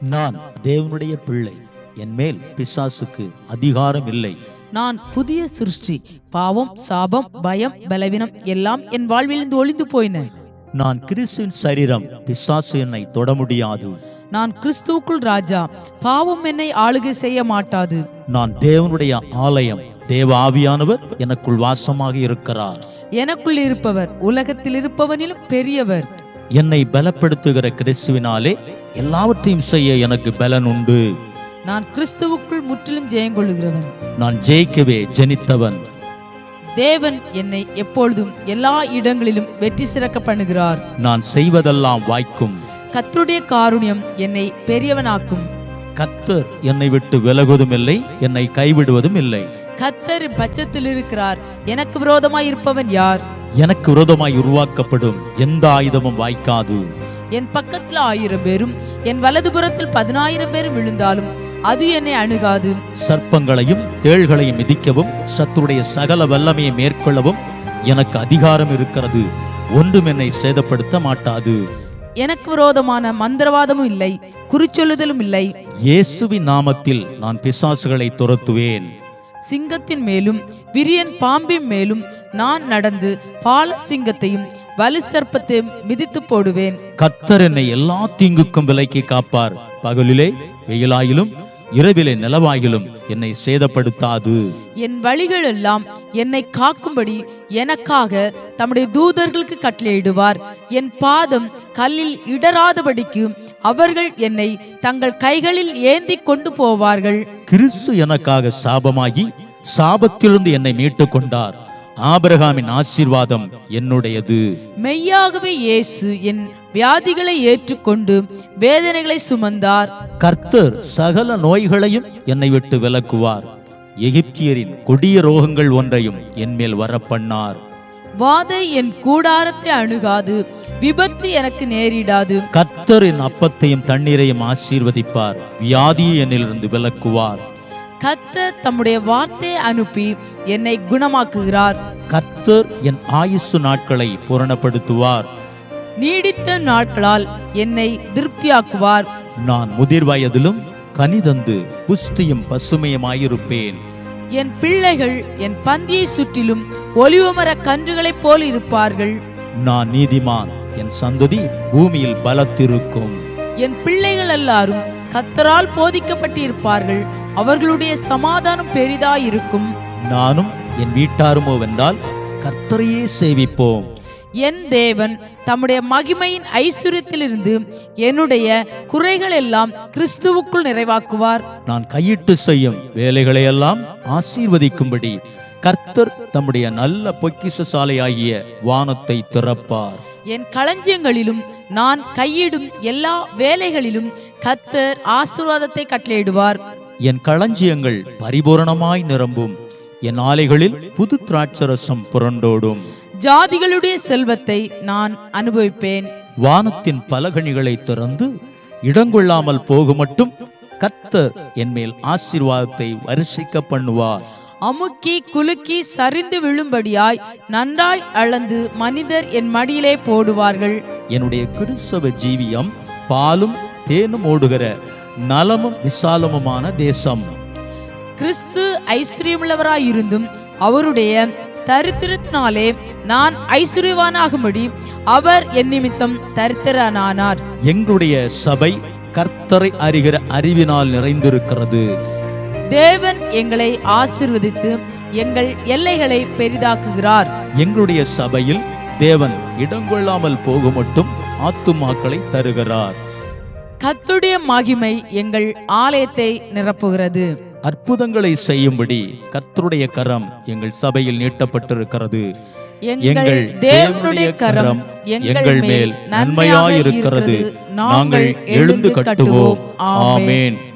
நான் தேவனுடைய பிள்ளை. என் மேல் பிசாசுக்கு அதிகாரம் இல்லை. நான் புதிய சிருஷ்டி பாவம் சாபம் பயம் பலவீனம் எல்லாம் என் வாழ்விலிருந்து ஒளிந்து போயின. நான் கிறிஸ்துவின் சரீரம் பிசாசு என்னை தொட முடியாது. நான் கிறிஸ்துவுக்குள் ராஜா பாவம் என்னை ஆளுகை செய்ய மாட்டாது. நான் தேவனுடைய ஆலயம் தேவ ஆவியானவர் எனக்குள் வாசமாக இருக்கிறார். எனக்குள் இருப்பவர் உலகத்தில் இருப்பவனிலும் பெரியவர். என்னை பலப்படுத்துகிற கிறிஸ்துவினாலே எல்லாவற்றையும் செய்ய எனக்கு பலன் உண்டு. நான் கிறிஸ்துவுக்குள் முற்றிலும் ஜெயங்கொள்ளுகிறவன் நான் ஜெயிக்கவே ஜெனித்தவன். தேவன் என்னை எப்பொழுதும் எல்லா இடங்களிலும் வெற்றி சிறக்க பண்ணுகிறார். நான் செய்வதெல்லாம் வாய்க்கும். கர்த்தருடைய காருண்யம் என்னை பெரியவனாக்கும். கத்தர் என்னை விட்டு விலகுவதும் இல்லை என்னை கைவிடுவதும் இல்லை. கர்த்தர் என் பட்சத்தில் இருக்கிறார். எனக்கு விரோதமாய் இருப்பவன் யார்? எனக்கு விரோதமாய் உருவாக்கப்படும் எந்த ஆயுதமும் வாய்க்காது. என் பக்கத்தில் ஆயிரம் பேரும் என் வலதுபுறத்தில் பதினாயிரம் பேரும் விழுந்தாலும் அது என்னை அணுகாது. சர்ப்பங்களையும் தேள்களையும் மிதிக்கவும் சத்துருடைய சகல வல்லமையை மேற்கொள்ளவும் எனக்கு அதிகாரம் இருக்கிறது. ஒன்றும் என்னை சேதப்படுத்த மாட்டாது. எனக்கு விரோதமான மந்திரவாதமும் இல்லை குறிச்சொல்லுதலும் இல்லை. இயேசுவின் நாமத்தில் நான் பிசாசுகளை துரத்துவேன். சிங்கத்தின் மேலும் விரியன் பாம்பின் மேலும் நான் நடந்து பால சிங்கத்தையும் வலு சர்ப்பத்தையும் மிதித்து போடுவேன். கர்த்தர் என்னை எல்லா தீங்குக்கும் விலைக்கு காப்பார். பகலிலே வெயிலாயிலும் இரவிலே நிலவாயிலும் என்னை சேதப்படுத்தாது. என் வழிகள் எல்லாம் என்னை காக்கும்படி எனக்காக தம்முடைய தூதர்களுக்கு கட்டளையிடுவார். என் பாதம் கல்லில் இடராதபடிக்கு அவர்கள் என்னை தங்கள் கைகளில் ஏந்தி கொண்டு போவார்கள். கிறிஸ்து எனக்காக சாபமாகி சாபத்திலிருந்து என்னை மீட்டுக் கொண்டார். ஆபிரகாமின் ஆசீர்வாதம் என்னுடையது. மெய்யாகவே இயேசு என் வியாதிகளை ஏற்றுக்கொண்டு வேதனைகளை சுமந்தார். கர்த்தர் சகல நோய்களையும் என்னை விட்டு விலக்குவார். எகிப்தியரின் கொடிய ரோகங்கள் ஒன்றையும் என் மேல் வரப்பண்ணார். வாதை என் கூடாரத்தை அணுகாது விபத்து எனக்கு நேரிடாது. கர்த்தர் என் அப்பத்தையும் தண்ணீரையும் ஆசீர்வதிப்பார். வியாதியை என்னிலிருந்து விலக்குவார். கர்த்தர் தம்முடைய வார்த்தையை அனுப்பி என்னை குணமாக்குகிறார். கர்த்தர் என் ஆயுசு நாட்களை பூரணப்படுத்துவார். நீடித்த நாட்களால் என்னை திருப்தியாக்குவார். நான் முதிர் வயதிலும் கனிதந்து புஷ்டியும் பசுமையுமாயிருப்பேன். என் பிள்ளைகள் என் பந்தியை சுற்றிலும் ஒலிவமர கன்றுகளைப் போல் இருப்பார்கள் நான் நீதிமான் என் சந்ததி பூமியில் பலத்திருக்கும். என் பிள்ளைகள் எல்லாரும் கத்தரால் போதிக்கப்பட்டு இருப்பார்கள் அவர்களுடைய சமாதானம் பெரிதாயிருக்கும். நானும் என் வீட்டாருமோ வென்றால் கர்த்தரையே சேவிப்போம். என் தேவன் தம்முடைய மகிமையின் ஐஸ்வர்யத்திலிருந்து என்னுடைய குறைகள் எல்லாம் கிறிஸ்துவுக்குள் நிறைவாக்குவார். நான் கையிட்டு செய்யும் வேலைகளையெல்லாம் ஆசீர்வதிக்கும்படி கர்த்தர் தம்முடைய நல்ல பொக்கிஷசாலையாகிய வானத்தை திறப்பார். என் களஞ்சியங்களிலும் நான் கையிடும் எல்லா வேலைகளிலும் கத்தர் ஆசீர்வாதத்தை கட்டளையிடுவார். என் களஞ்சியங்கள் பரிபூரணமாய் நிரம்பும். என் ஆலைகளில் புது திராட்சரசம் புரண்டோடும். ஜாதிகளுடைய செல்வத்தை நான் அனுபவிப்பேன். வானத்தின் பலகணிகளை திறந்து இடங்கொள்ளாமல் போக மட்டும் கர்த்தர் என் மேல் ஆசீர்வாதத்தை வருஷிக்க பண்ணுவார். அமுக்கி குலுக்கி சரிந்து விழும்படியாய் நன்றாய் அளந்து மனிதர் என் மடியிலே போடுவார்கள். என்னுடைய கிறிஸ்தவ ஜீவியம் பாலும் தேனும் ஓடுகிற நலமும் விசாலமுமான தேசம். கிறிஸ்து ஐஸ்வர்யமுள்ளவராயிருந்தும் அவருடைய தரித்திரத்தினாலே நான் ஐஸ்வர்யவானாகும்படி அவர் என் நிமித்தம் தரித்திரனானார். எங்களுடைய சபை கர்த்தரை அறிகிற அறிவினால் நிறைந்திருக்கிறது. தேவன் எங்களை ஆசிர்வதித்து எங்கள் எல்லைகளை பெரிதாக்குகிறார். எங்களுடைய சபையில் தேவன் இடங்கொள்ளாமல் போக மட்டும் ஆத்துமாக்களை தருகிறார். கர்த்தருடைய மகிமை எங்கள் ஆலயத்தை நிரப்புகிறது. அற்புதங்களை செய்யும்படி கர்த்தருடைய கரம் எங்கள் சபையில் நீட்டப்பட்டிருக்கிறது. எங்கள் தேவனுடைய கரம் எங்கள் மேல் நன்மையாயிருக்கிறது. நாங்கள் எழுந்து கட்டுவோம். ஆமென்.